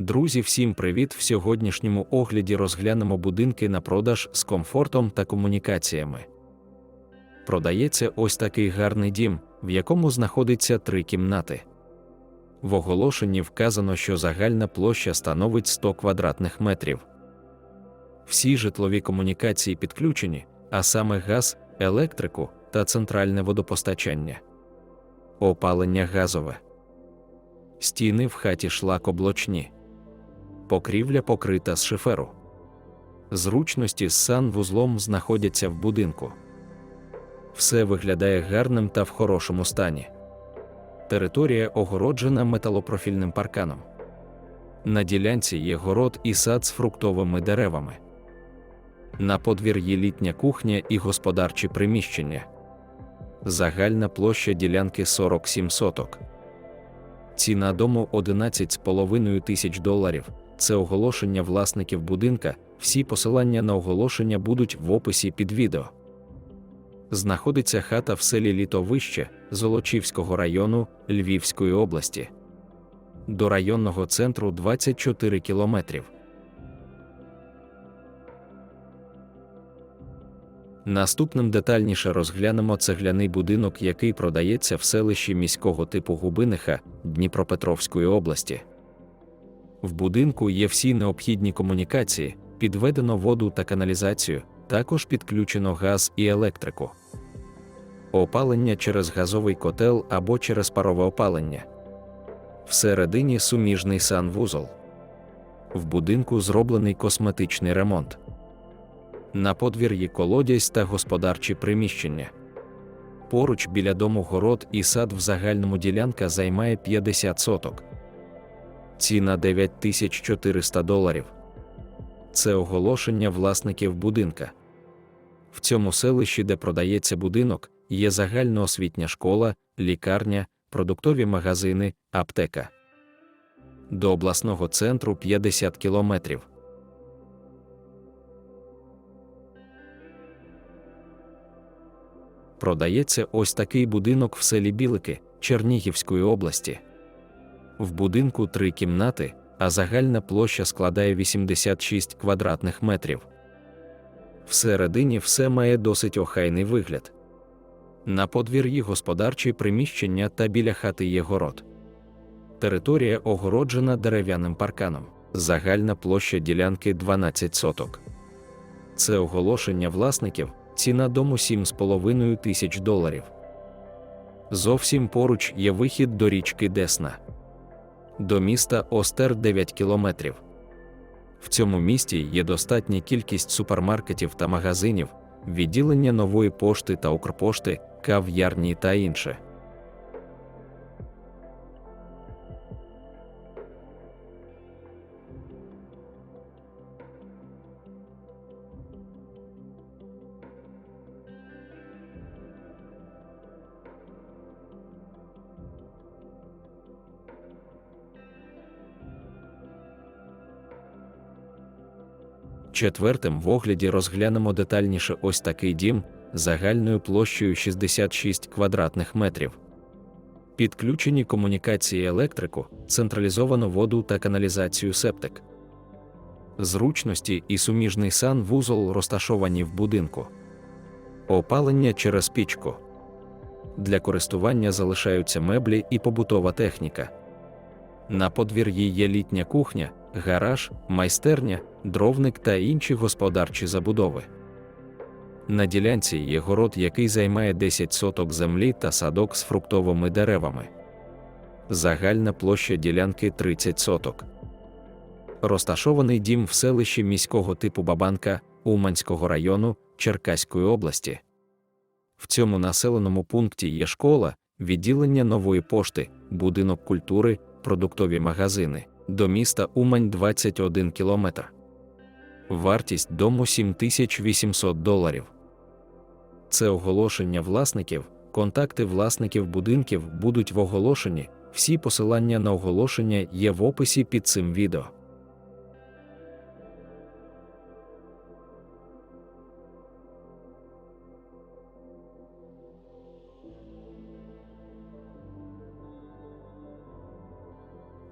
Друзі, всім привіт! В сьогоднішньому огляді розглянемо будинки на продаж з комфортом та комунікаціями. Продається ось такий гарний дім, в якому знаходиться три кімнати. В оголошенні вказано, що загальна площа становить 100 квадратних метрів. Всі житлові комунікації підключені, а саме газ, електрику та центральне водопостачання. Опалення газове. Стіни в хаті шлакоблочні. Покрівля покрита з шиферу. Зручності з санвузлом знаходяться в будинку. Все виглядає гарним та в хорошому стані. Територія огороджена металопрофільним парканом. На ділянці є город і сад з фруктовими деревами. На подвір'ї літня кухня і господарчі приміщення. Загальна площа ділянки 47 соток. Ціна дому 11,5 тисяч доларів. Це оголошення власників будинка. Всі посилання на оголошення будуть в описі під відео. Знаходиться хата в селі Літовище Золочівського району Львівської області. До районного центру 24 кілометрів. Наступним детальніше розглянемо цегляний будинок, який продається в селищі міського типу Губиниха Дніпропетровської області. В будинку є всі необхідні комунікації, підведено воду та каналізацію, також підключено газ і електрику. Опалення через газовий котел або через парове опалення. Всередині суміжний санвузол. В будинку зроблений косметичний ремонт. На подвір'ї колодязь та господарчі приміщення. Поруч біля дому город і сад в загальному ділянка займає 50 соток. Ціна 9400 доларів. Це оголошення власників будинка. В цьому селищі, де продається будинок, є загальноосвітня школа, лікарня, продуктові магазини, аптека. До обласного центру 50 кілометрів. Продається ось такий будинок в селі Білики Чернігівської області. В будинку три кімнати, а загальна площа складає 86 квадратних метрів. Всередині все має досить охайний вигляд. На подвір'ї господарчі приміщення та біля хати є город. Територія огороджена дерев'яним парканом. Загальна площа ділянки 12 соток. Це оголошення власників, ціна дому 7,5 тисяч доларів. Зовсім поруч є вихід до річки Десна. До міста Остер 9 кілометрів. В цьому місті є достатня кількість супермаркетів та магазинів, відділення нової пошти та Укрпошти, кав'ярні та інше. Четвертим в огляді розглянемо детальніше ось такий дім загальною площею 66 квадратних метрів. Підключені комунікації електрику, централізовану воду та каналізацію септик. Зручності і суміжний сан вузол розташовані в будинку. Опалення через пічку. Для користування залишаються меблі і побутова техніка. На подвір'ї є літня кухня, гараж, майстерня, дровник та інші господарчі забудови. На ділянці є город, який займає 10 соток землі та садок з фруктовими деревами. Загальна площа ділянки 30 соток. Розташований дім в селищі міського типу Бабанка Уманського району Черкаської області. В цьому населеному пункті є школа, відділення нової пошти, будинок культури, продуктові магазини. До міста Умань 21 кілометр. Вартість дому 7800 доларів. Це оголошення власників. Контакти власників будинків будуть в оголошенні. Всі посилання на оголошення є в описі під цим відео.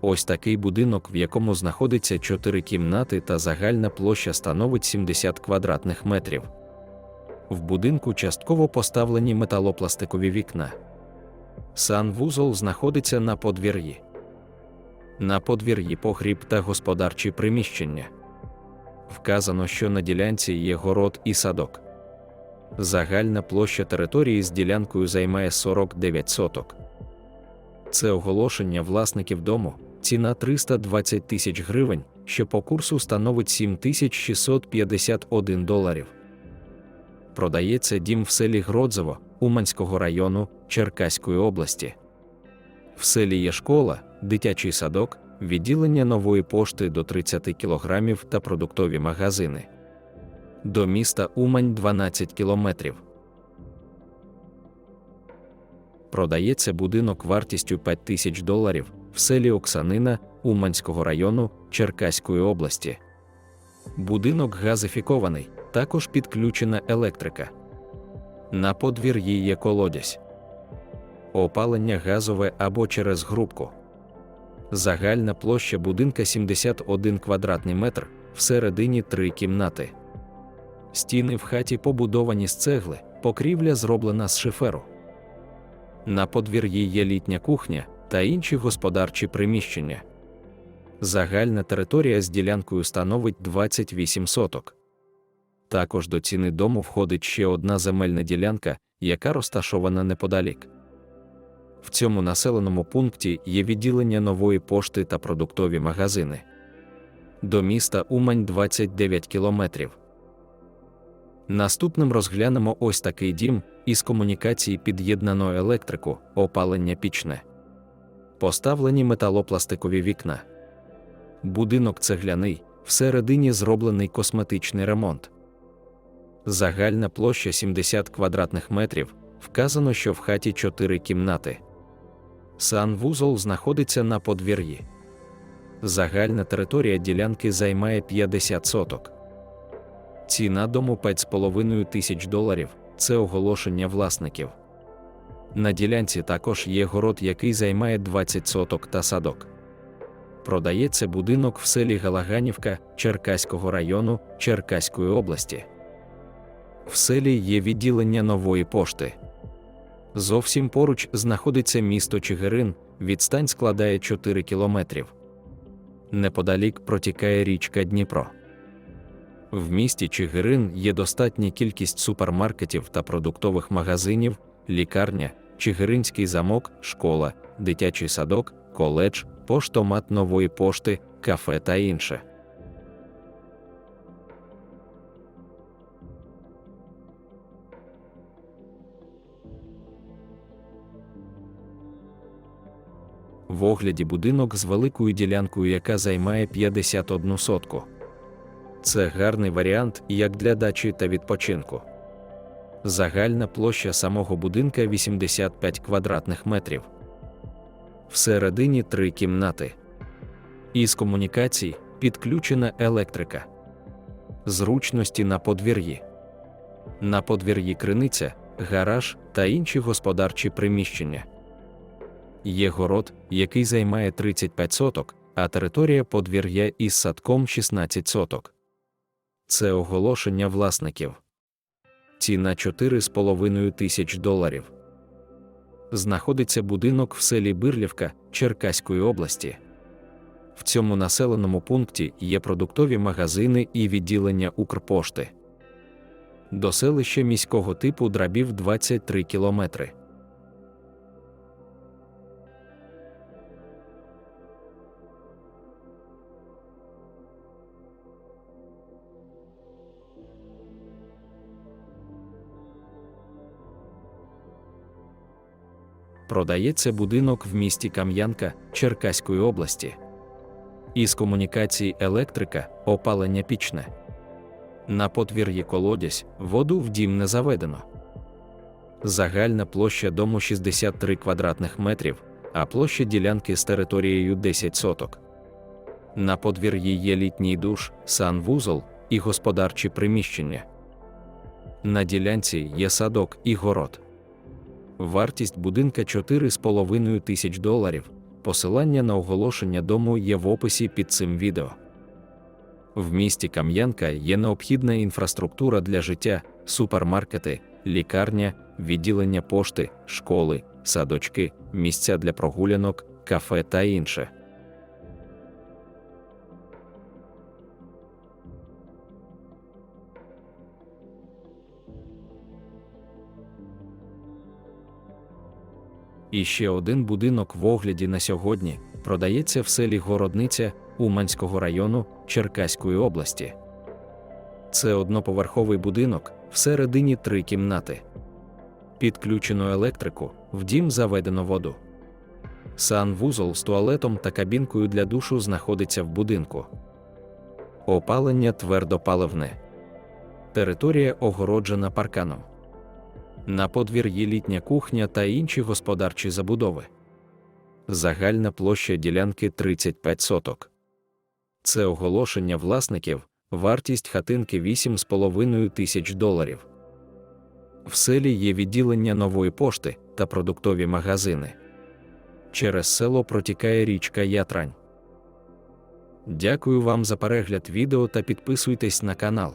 Ось такий будинок, в якому знаходиться 4 кімнати та загальна площа становить 70 квадратних метрів. В будинку частково поставлені металопластикові вікна. Санвузол знаходиться на подвір'ї. На подвір'ї погріб та господарчі приміщення. Вказано, що на ділянці є город і садок. Загальна площа території з ділянкою займає 49 соток. Це оголошення власників дому, ціна 320 тисяч гривень, що по курсу становить 7651 доларів. Продається дім в селі Гродзово, Уманського району Черкаської області. В селі є школа, дитячий садок, відділення нової пошти до 30 кілограмів та продуктові магазини. До міста Умань 12 кілометрів. Продається будинок вартістю 5 тисяч доларів в селі Оксанина Уманського району Черкаської області. Будинок газифікований, також підключена електрика. На подвір'ї є колодязь. Опалення газове або через грубку. Загальна площа будинка 71 квадратний метр, всередині три кімнати. Стіни в хаті побудовані з цегли, покрівля зроблена з шиферу. На подвір'ї є літня кухня та інші господарчі приміщення. Загальна територія з ділянкою становить 28 соток. Також до ціни дому входить ще одна земельна ділянка, яка розташована неподалік. В цьому населеному пункті є відділення нової пошти та продуктові магазини. До міста Умань 29 кілометрів. Наступним розглянемо ось такий дім із комунікації під'єднано електрику, опалення пічне. Поставлені металопластикові вікна. Будинок цегляний, всередині зроблений косметичний ремонт. Загальна площа 70 квадратних метрів. Вказано, що в хаті 4 кімнати. Санвузол знаходиться на подвір'ї. Загальна територія ділянки займає 50 соток. Ціна дому 5,5 тисяч доларів це оголошення власників. На ділянці також є город, який займає 20 соток та садок. Продається будинок в селі Галаганівка Черкаського району Черкаської області. В селі є відділення нової пошти. Зовсім поруч знаходиться місто Чигирин, відстань складає 4 кілометрів. Неподалік протікає річка Дніпро. В місті Чигирин є достатня кількість супермаркетів та продуктових магазинів, лікарня, Чигиринський замок, школа, дитячий садок, коледж, поштомат нової пошти, кафе та інше. В огляді будинок з великою ділянкою, яка займає 51 сотку. Це гарний варіант як для дачі та відпочинку. Загальна площа самого будинка 85 квадратних метрів. Всередині три кімнати. Із комунікацій підключена електрика. Зручності на подвір'ї. На подвір'ї криниця, гараж та інші господарчі приміщення. Є город, який займає 35 соток, а територія подвір'я із садком 16 соток. Це оголошення власників. Ціна 4,5 тисяч доларів. Знаходиться будинок в селі Бирлівка Черкаської області. В цьому населеному пункті є продуктові магазини і відділення Укрпошти. До селища міського типу драбів 23 кілометри. Продається будинок в місті Кам'янка Черкаської області. Із комунікації електрика, опалення пічне. На подвір'ї колодязь, воду в дім не заведено. Загальна площа дому 63 квадратних метрів, а площа ділянки з територією 10 соток. На подвір'ї є літній душ, санвузол і господарчі приміщення. На ділянці є садок і город. Вартість будинка 4,5 тисяч доларів. Посилання на оголошення дому є в описі під цим відео. В місті Кам'янка є необхідна інфраструктура для життя, супермаркети, лікарня, відділення пошти, школи, садочки, місця для прогулянок, кафе та інше. І ще один будинок в огляді на сьогодні продається в селі Городниця Уманського району Черкаської області. Це одноповерховий будинок, всередині три кімнати. Підключено електрику, в дім заведено воду. Санвузол з туалетом та кабінкою для душу знаходиться в будинку. Опалення твердопаливне. Територія огороджена парканом. На подвір'ї літня кухня та інші господарчі забудови. Загальна площа ділянки 35 соток. Це оголошення власників, вартість хатинки 8,5 тисяч доларів. В селі є відділення нової пошти та продуктові магазини. Через село протікає річка Ятрань. Дякую вам за перегляд відео та підписуйтесь на канал.